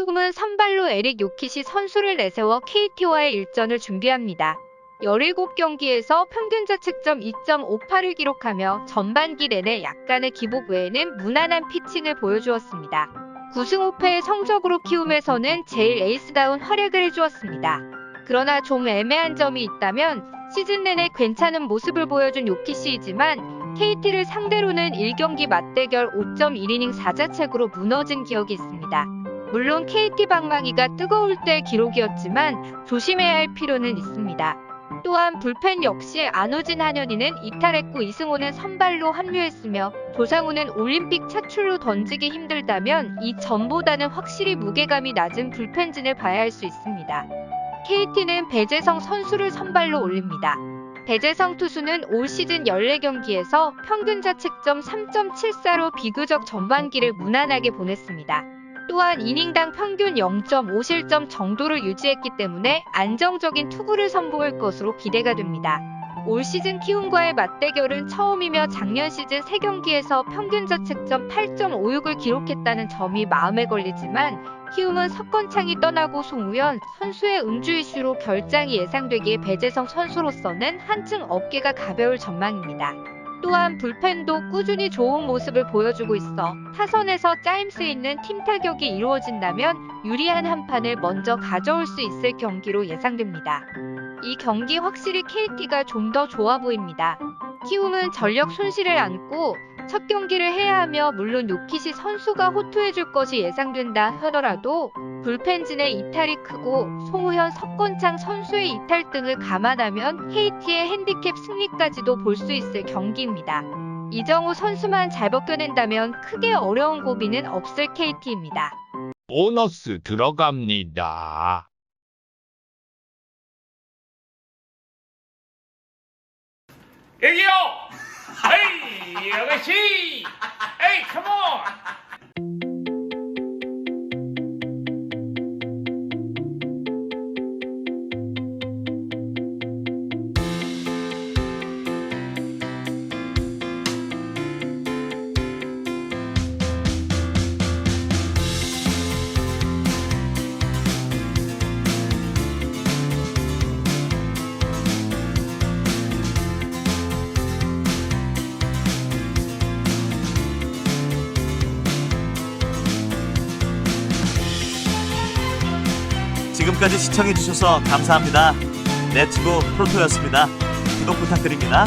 키움은 선발로 에릭 요키시 선수를 내세워 KT와의 일전을 준비합니다. 17경기에서 평균 자책점 2.58을 기록하며 전반기 내내 약간의 기복 외에는 무난한 피칭을 보여주었습니다. 9승 5패의 성적으로 키움에서는 제일 에이스다운 활약을 해주었습니다. 그러나 좀 애매한 점이 있다면 시즌 내내 괜찮은 모습을 보여준 요키시이지만 KT를 상대로는 1경기 맞대결 5.1이닝 4자책으로 무너진 기억이 있습니다. 물론 KT 방망이가 뜨거울 때 기록이었지만 조심해야 할 필요는 있습니다. 또한 불펜 역시 안우진 한현희는 이탈했고 이승호는 선발로 합류했으며 조상우는 올림픽 차출로 던지기 힘들다면 이 전보다는 확실히 무게감이 낮은 불펜진을 봐야 할 수 있습니다. KT는 배재성 선수를 선발로 올립니다. 배재성 투수는 올 시즌 14경기에서 평균 자책점 3.74로 비교적 전반기를 무난하게 보냈습니다. 또한 이닝당 평균 0.5실점 정도를 유지했기 때문에 안정적인 투구를 선보일 것으로 기대가 됩니다. 올 시즌 키움과의 맞대결은 처음이며 작년 시즌 3경기에서 평균 자책점 8.56을 기록했다는 점이 마음에 걸리지만 키움은 석건창이 떠나고 송우현 선수의 음주 이슈로 결장이 예상되기에 배재성 선수로서는 한층 어깨가 가벼울 전망입니다. 또한 불펜도 꾸준히 좋은 모습을 보여주고 있어 타선에서 짜임새 있는 팀 타격이 이루어진다면 유리한 한 판을 먼저 가져올 수 있을 경기로 예상됩니다. 이 경기 확실히 KT가 좀 더 좋아 보입니다. 키움은 전력 손실을 안고 첫 경기를 해야 하며 물론 요키시 선수가 호투해줄 것이 예상된다 하더라도 불펜진의 이탈이 크고 송우현, 석건창 선수의 이탈 등을 감안하면 KT의 핸디캡 승리까지도 볼 수 있을 경기입니다. 이정우 선수만 잘 벗겨낸다면 크게 어려운 고비는 없을 KT입니다. 보너스 들어갑니다. 여기요! 에이, 아가씨! 에이, 컴온! 지금까지 시청해주셔서 감사합니다. 레츠고 프로토였습니다. 구독 부탁드립니다.